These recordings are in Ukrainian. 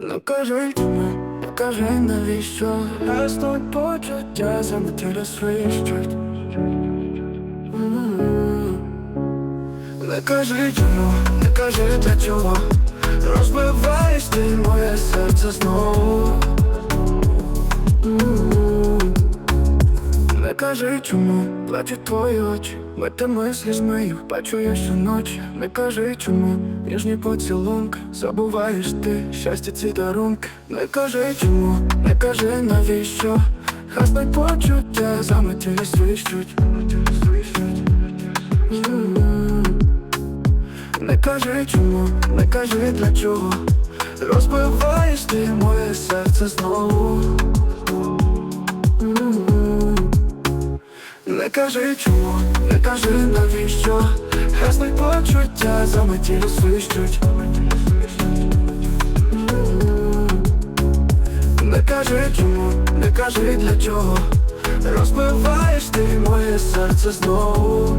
Не кажи чому, не кажи навіщо? Гаснуть почуття заметили свищуть. Не кажи чому, не кажи для чого. Розбиваєш ти моє серце знову кажи чому, плачуть твої очі. Метами слізьми, бачу я щоночі Не кажи чому, ніжні поцілунки. Забуваєш ти щастя ці дарунки. Не кажи чому, не кажи навіщо. Хаснуть почуття, заметілі свищуть. Не кажи чому, не кажи для чого. Розбиваєш ти моє серце знову Не кажи чому, не кажи навіщо? Хаснуть почуття, за метілю свищуть. Не кажи чому, не кажи для чого? Розбиваєш ти моє серце знову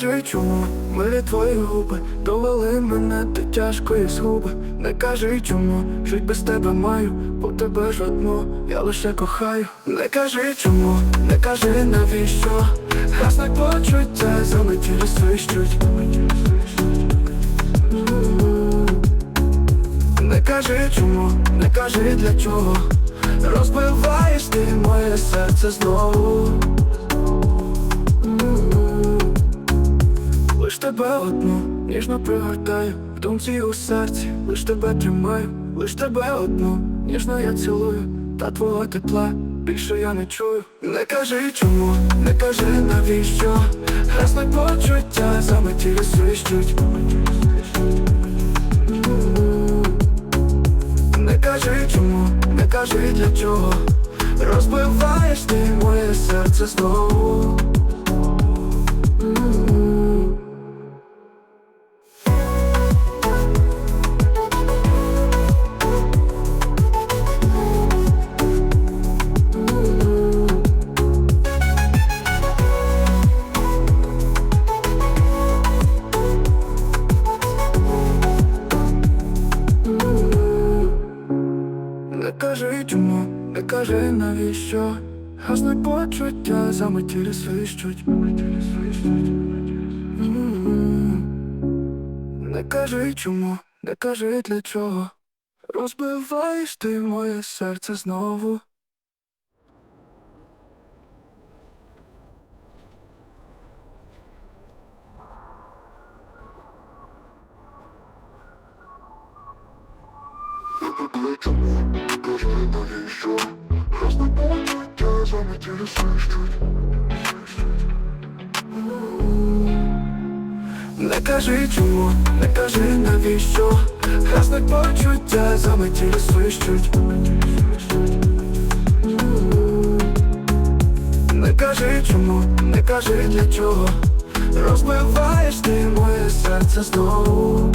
кажи чому, милі твої губи Довели мене до тяжкої згуби? Не кажи чому, жить без тебе маю, бо тебе ж одну я лише кохаю Не кажи чому, не кажи навіщо? Гаснуть почуття, заметілі свищуть. Не кажи чому, не кажи для чого? Розбиваєш ти моє серце знову Лиш тебе одну ніжно пригортаю В думці у серці, лиш тебе тримаю, лиш тебе одну ніжно я цілую, та твого тепла більше я не чую. Не кажи чому, не кажи навіщо. Гаснуть почуття, заметілі свищуть. Не кажи чому, не кажи для чого. Розбиваєш ти моє серце знову кажи не кажи навіщо? Гаснуть почуття, заметілі свищуть. Не кажи чому, не кажи для чого. Розбиваєш ти моє серце знову Не кажи чому, не кажи навіщо? Гаснуть почуття, заметілі свищуть. Не кажи чому, не кажи для чого? Розбиваєш ти моє серце знову